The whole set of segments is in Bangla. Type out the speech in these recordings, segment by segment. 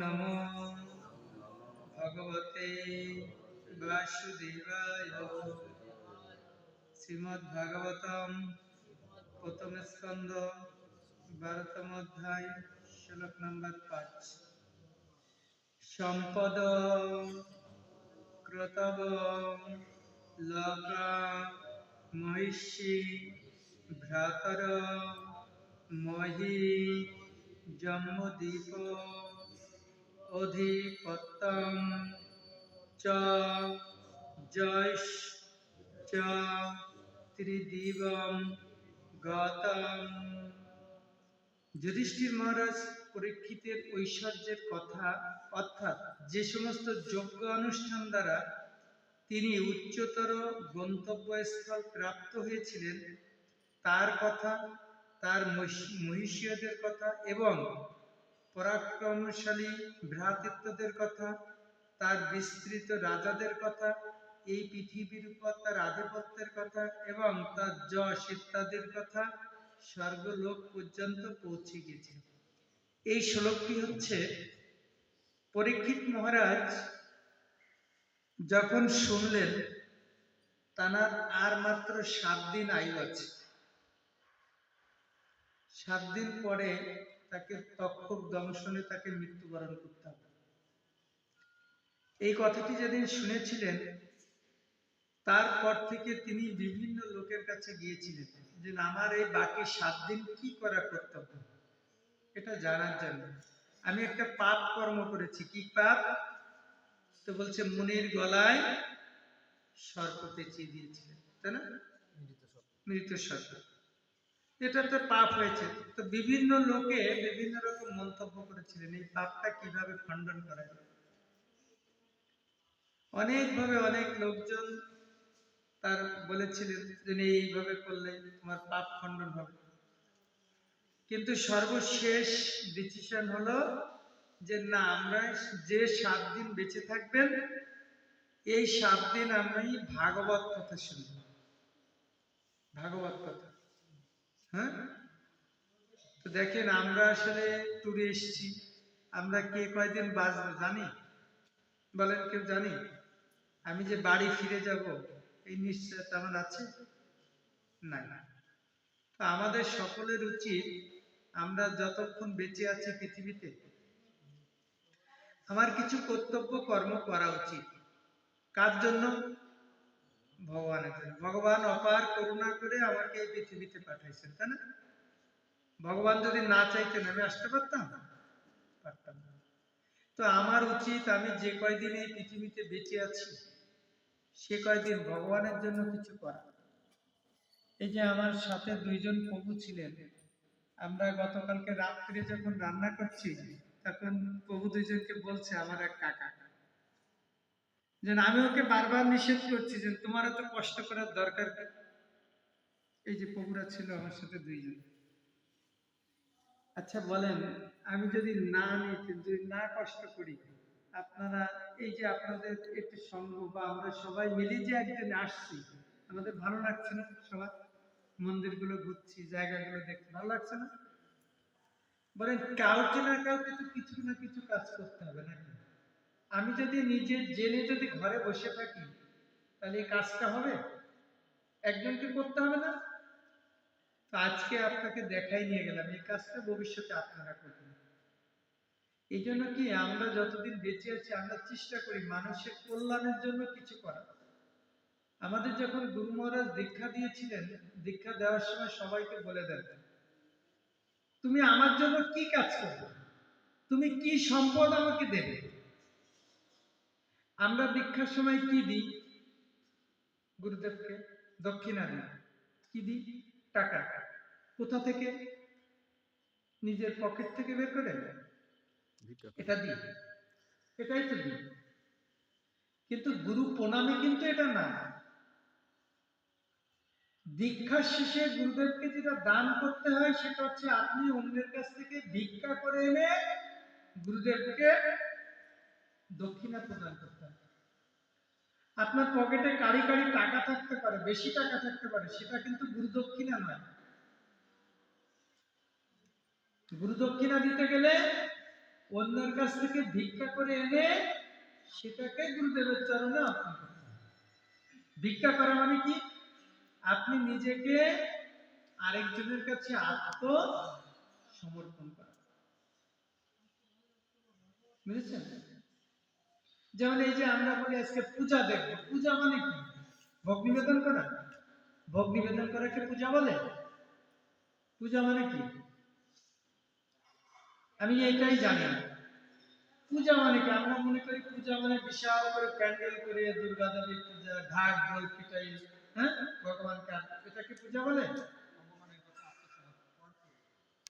নমো ভগবতে বাসুদেবায় প্রথম স্কন্দ বারোতম শ্লোক নম্বর পাঁচ সম্পদ ক্রতব লকা মহিষী ভ্রাতর মহি জম্মদীপ অধিপত্যম ত্রিদিবম গতম যুধিষ্ঠির মহারাজ পরীক্ষিতের ঐশ্বর্যের কথা, অর্থাৎ যে সমস্ত যজ্ঞ অনুষ্ঠান দ্বারা তিনি উচ্চতর গন্তব্যস্থল প্রাপ্ত হয়েছিলেন, তার কথা তার মহিষ- মহিষীয়দের কথা এবং পরাক্রমশালী ভ্রাতৃত্বদের কথা, তার বিস্তৃত রাজাদের কথা, এই পৃথিবীর উপর তার আধিপত্যের কথা এবং তার যশ ইত্যাদির কথা স্বর্গলোক পর্যন্ত পৌঁছে গেছে। এই শ্লোকটি হচ্ছে, পরীক্ষিত মহারাজ যখন শুনলেন, তানার আর মাত্র সাত দিন আয়ু আছে। সাত দিন পরে তাকে তক্ষক দংশনে তাকে মৃত্যুবরণ করতে হবে। এই কথাটি যেদিন শুনেছিলেন তারপর থেকে তিনি বিভিন্ন লোকের কাছে গিয়েছিলেন যে আমার এই বাকি সাত দিন কি করা কর্তব্য? এটা জানার জন্য। আমি একটা পাপ কর্ম করেছি। কি পাপ? তো বলছে মুনির গলায় সর্প পেঁচিয়ে দিয়েছিলেন। তাই না? মৃত সর্প। এটা তো পাপ হয়েছে। তো বিভিন্ন লোকে বিভিন্ন রকম মন্তব্য করেছিলেন, এই পাপটা কীভাবে খণ্ডন করা যায়? অনেকভাবে অনেক লোকজন তার বলেছিলেন যে এইভাবে করলে তোমার পাপ খণ্ডন হবে। কিন্তু সর্বশেষ ডিসিশন হলো যে, না, আমরা যে সাত দিন বেঁচে থাকবেন, এই সাত দিন আমি ভাগবত কথা শুনব। ভাগবত কথা হ্যাঁ? তো দেখেন, আমরা আসলে ট্যুরে এসেছি। আমরা কে কয়দিন বাঁচবো জানি? বলেন কেউ জানি? আমি যে বাড়ি ফিরে যাব, এই নিশ্চয়তা আমার আছে? নাই। তো আমাদের সকলের উচিত আমরা যতক্ষণ বেঁচে আছি পৃথিবীতে, আমার কিছু কর্তব্য কর্ম করা উচিত। কার জন্য? ভগবানের জন্য। ভগবান অপার করুণা করে আমাকে এই পৃথিবীতে পাঠাইছেন, তাই না? ভগবান যদি না চাইতেন, আমি আসতে পারতাম? পারতাম না। তো আমার উচিত আমি যে কয়দিন এই পৃথিবীতে বেঁচে আছি, সে কয়দিন ভগবানের জন্য কিছু করা। এই যে আমার সাথে দুইজন প্রভু ছিলেন, আমরা গতকালকে রাত্রে যখন রান্না করছি, তখন প্রভু দুইজনকে বলছে, আমার এক কাকা। যে আমি ওকে বারবার নিষেধ করছি যে তোমার এত কষ্ট করার দরকার? এই যে প্রভুরা ছিল আমার সাথে দুইজন। আচ্ছা বলেন, আমি যদি না নিই, যদি না কষ্ট করি, আপনারা এই যে আপনাদের একটু সঙ্গ বা আমরা সবাই মিলে যে একদিন আসছি, আমাদের ভালো লাগছে না সবাই মন্দিরগুলো ঘুরছি, জায়গাগুলো দেখতে ভালো লাগছে না? বলেন, কাউকে না কাউকে তো কিছু না কিছু কাজ করতে হবে নাকি? আমি যদি নিজে জেনে যদি ঘরে বসে থাকি, তাহলে এই কাজটা হবে? একজনকে করতে হবে না? আজকে আপনাকে দেখাই নিয়ে গেলাম, এই কাজটা ভবিষ্যতে আপনারা করবেন। এই জন্য কি আমরা যতদিন বেঁচে আছি, আমরা চেষ্টা করি মানুষের কল্যাণের জন্য কিছু করা আমাদের যখন গুরু মহারাজ দীক্ষা দিয়েছিলেন, দীক্ষা দেওয়ার সময় সবাইকে বলে দেন, তুমি আমার জন্য কি কাজ করবে? তুমি কি সম্পদ আমাকে দেবে? আমরা দীক্ষার সময় কি দিই? গুরুদেবকে দক্ষিণা দিই কি দিই? টাকা। কোথা থেকে? নিজের পকেট থেকে বের করে। এটা দিই। এটাই তো দিই। কিন্তু গুরু প্রণামী কিন্তু এটা না। দীক্ষার শেষে গুরুদেবকে যেটা দান করতে হয় সেটা হচ্ছে আপনি অন্যের কাছ থেকে ভিক্ষা করে এনে গুরুদেবকে দক্ষিণা প্রদান করতে হবে। আপনার পকেটে কারি কারি টাকা থাকতে পারে, বেশি টাকা থাকতে পারে, সেটা কিন্তু গুরু দক্ষিণা নয়। গুরু দক্ষিণা দিতে গেলে অন্যের কাছ থেকে ভিক্ষা করে এনে সেটাকে গুরুদেবের চরণে অর্পণ করতে। ভিক্ষা করা মানে কি? আপনি নিজেকে আরেকজনের কাছে আত্ম সমর্পণ করা। বুঝেছেন? যেমন এই যে আমরা বলি আজকে পূজা দেখব। পূজা মানে কি? ভোগ নিবেদন করা। ভোগ নিবেদন করাকে পূজা বলে? পূজা মানে কি? আমি এইটাই জানি। না পূজা মানে কি? আমরা মনে করি পূজা মানে বিশাল করে প্যান্ডেল করে দুর্গা দেবীর পূজা ঢাক ঢোল পিটাই হ্যাঁ? ভগবানকে এটাকে পূজা বলে?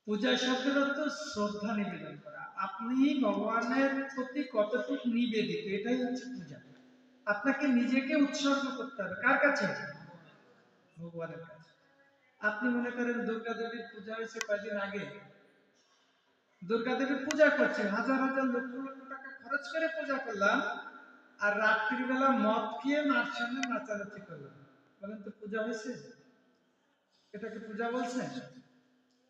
পূজা শব্দের অর্থ শ্রদ্ধা নিবেদন করা। আপনি ভগবানের প্রতি কতটুকু নিবেদিত, এটাই হচ্ছে পূজা। আপনাকে নিজেকে উৎসর্গ করতে হবে। কার কাছে? ভগবানের কাছে। আপনি মনে করেন দুর্গা দেবীর পূজা হয়েছে কয়েকদিন আগে? দুর্গা দেবীর পূজা করছে হাজার হাজার লক্ষ লক্ষ টাকা খরচ করে পূজা করলাম আর রাত্রিবেলা মদ খেয়ে মার সামনে নাচানাচি করলাম। বলেন তো পূজা হয়েছে? এটাকে পূজা বলছে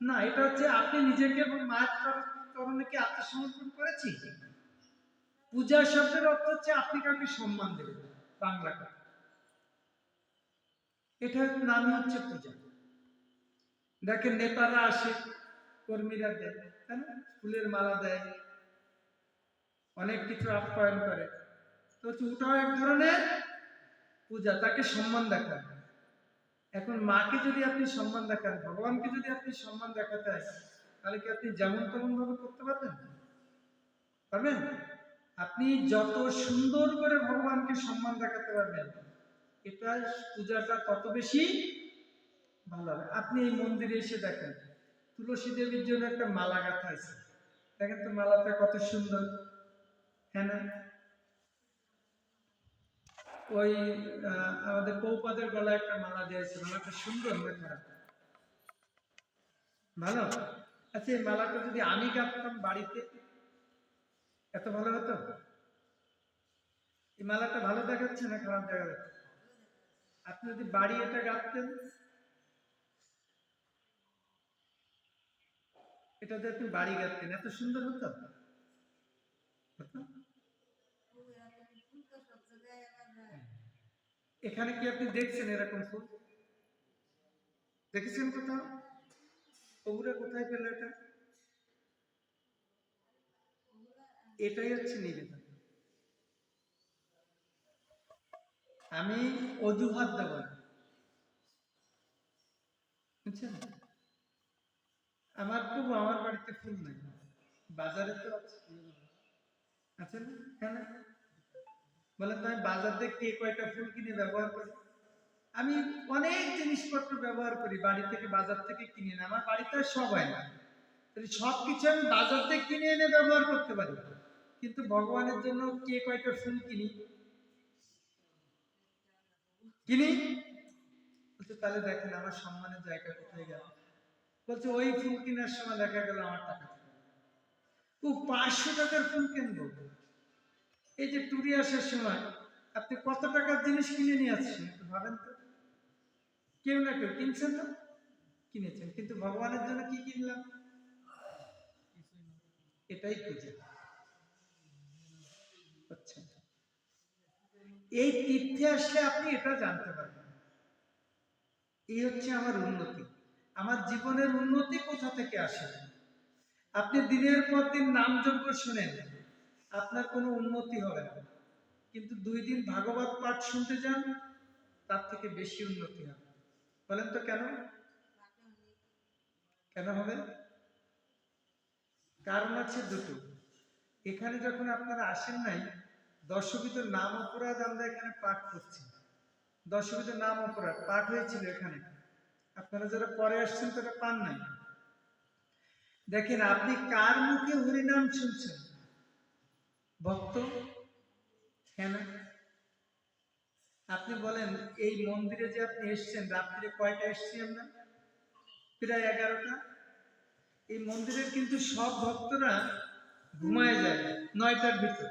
না, এটা হচ্ছে আপনি নিজেকে মায়ের চর- চরণে কি আত্মসমর্পণ করেছি? পূজা শব্দের অর্থ হচ্ছে আপনি কাউকে সম্মান দেবেন বাংলা কথা। এটার নামই হচ্ছে পূজা। দেখেন নেতারা আসে, কর্মীরা দেয়, তাই না? ফুলের মালা দেয়, অনেক কিছু আপ্যায়ন করে। তো ওটাও এক ধরনের পূজা, তাকে সম্মান দেখায়। এখন মাকে যদি আপনি সম্মান দেখান, ভগবানকে যদি আপনি সম্মান দেখাতে তাহলে কি আপনি যেমন তেমন ভাবে করতে পারবেন? পারবেন? আপনি যত সুন্দর করে ভগবানকে সম্মান দেখাতে পারবেন, এটা পূজাটা তত বেশি ভালো হবে। আপনি এই মন্দিরে এসে দেখেন, তুলসী দেবীর জন্য একটা মালা গাঁথা আছে। দেখেন তো মালাটা কত সুন্দর হ্যাঁ না? ওই আমাদের পৌপাদের গলায় একটা মালা দিয়েছে মালাটা সুন্দর না খারাপ? ভালো? আচ্ছা এই মালাটা যদি আমি গাঁথতাম বাড়িতে, এত ভালো হতো? এই মালাটা ভালো দেখাচ্ছে না খারাপ দেখা যাচ্ছে আপনি যদি বাড়ি এটা গাঁথতেন, এটা যদি আপনি বাড়ি গাঁথতেন, এত সুন্দর হতো? হতো? এখানে কি আপনি দেখছেন এরকম ফুল? দেখেছেন কোথাও? ওগুলো কোথায় পেল এটা? এটাই হচ্ছে নিবেদন। আমি অজুহাত দেব বুঝছেন? আমার খুব আমার বাড়িতে ফুল নাই। বাজারে তো আছে। না? বলেন তো আমি বাজার থেকে কে কয়টা ফুল কিনে ব্যবহার করি? আমি অনেক জিনিসপত্র ব্যবহার করি, বাড়ি থেকে, বাজার থেকে কিনে এনে। আমার বাড়িতে সব হয় না। তাহলে সব কিছু আমি বাজার থেকে কিনে এনে ব্যবহার করতে পারি। কিন্তু ভগবানের জন্য কে কয়টা ফুল কিনি? কিনি? বলছে, তাহলে দেখেন আমার সম্মানের জায়গা কোথায় গেল? বলছে, ওই ফুল কেনার সময় দেখা গেল আমার টাকা। ও পাঁচশো টাকার ফুল কিনবো। এই যে টুরি আসার সময়, আপনি কত টাকার জিনিস কিনে নিয়ে আসছেন? ভাবেন তো। কেউ না কেউ কিনছেন না? কিনেছেন, কিন্তু ভগবানের জন্য কি কিনলাম? এটাই পূজা আচ্ছা। এই তীর্থে আসলে আপনি এটা জানতে পারবেন। এই হচ্ছে আমার উন্নতি। আমার জীবনের উন্নতি কোথা থেকে আসে? আপনি দিনের পর দিন নাম যজ্ঞ শুনেন, আপনার কোনো উন্নতি হবে না। কিন্তু দুই দিন ভাগবত পাঠ শুনতে যান, তার থেকে বেশি উন্নতি হবে। বলেন তো কেন? কেন হবে? কারণ আছে দুটো। এখানে যখন আপনারা আসেন নাই দর্শকিত নাম অপরাধ আমরা এখানে পাঠ করছি। দর্শকিত নাম অপরাধ পাঠ হয়েছিল এখানে। আপনারা যারা পরে আসছেন, তারা পান নাই। দেখেন, আপনি কার মুখে হরিনাম শুনছেন? ভক্ত? হ্যাঁ আপনি বলেন, এই মন্দিরে যে আপনি এসছেন রাত্রে কয়টা এসছি আমরা? প্রায় এগারোটা। এই মন্দিরের কিন্তু সব ভক্তরা ঘুমায় যায় নয়টার ভিতর।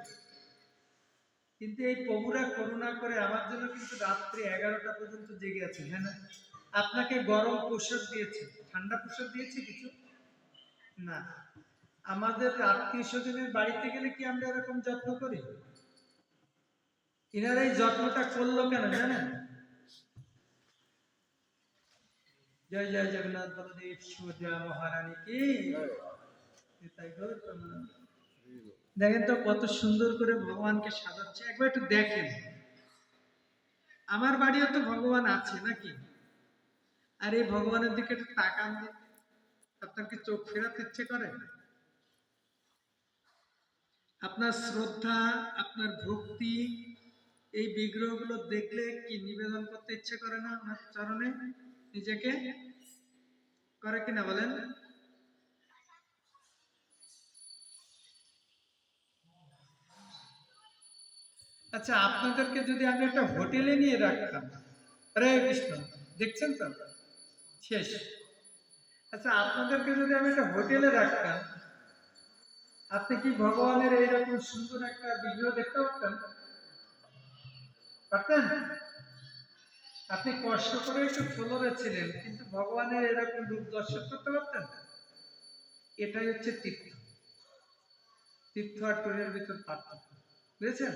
কিন্তু এই প্রভুরা করুণা করে আমার জন্য কিন্তু রাত্রি এগারোটা পর্যন্ত জেগে আছে হ্যাঁ না? আপনাকে গরম পোশাক দিয়েছে। ঠান্ডা পোশাক দিয়েছে কিছু? না। আমাদের আত্মীয় স্বজনের বাড়িতে গেলে কি আমরা এরকম যত্ন করি? ইনারা এই যত্নটা করল কেন জানেন? জয় জয় জগন্নাথ বলদেব, সুভদ্রা মহারানী কি? দেখেন তো কত সুন্দর করে ভগবানকে সাজাচ্ছে। একবার একটু দেখেন। আমার বাড়িও তো ভগবান আছে নাকি? আর এই ভগবানের দিকে একটু তাকান আপনার কি চোখ ফেরাতে ইচ্ছে করে? আপনার শ্রদ্ধা, আপনার ভক্তি এই বিগ্রহগুলো দেখলে কি নিবেদন করতে ইচ্ছে করে না ওনার চরণে? নিজেকে করে কিনা বলেন? আচ্ছা আপনাদেরকে যদি আমি একটা হোটেলে নিয়ে রাখতাম। হরে কৃষ্ণ, দেখছেন তো? শেষ। আচ্ছা আপনাদেরকে যদি আমি একটা হোটেলে রাখতাম, আপনি কি ভগবানের এইরকম সুন্দর একটা বিগ্রহ দেখতে পারতেন? পারতেন আপনি কষ্ট করে একটু ফ্লোরে ছিলেন, কিন্তু ভগবানের এরকম রূপ দর্শন করতে পারতেন এটাই হচ্ছে তীর্থ। তীর্থ আর টুরের ভিতর পার্থক্য। বুঝেছেন?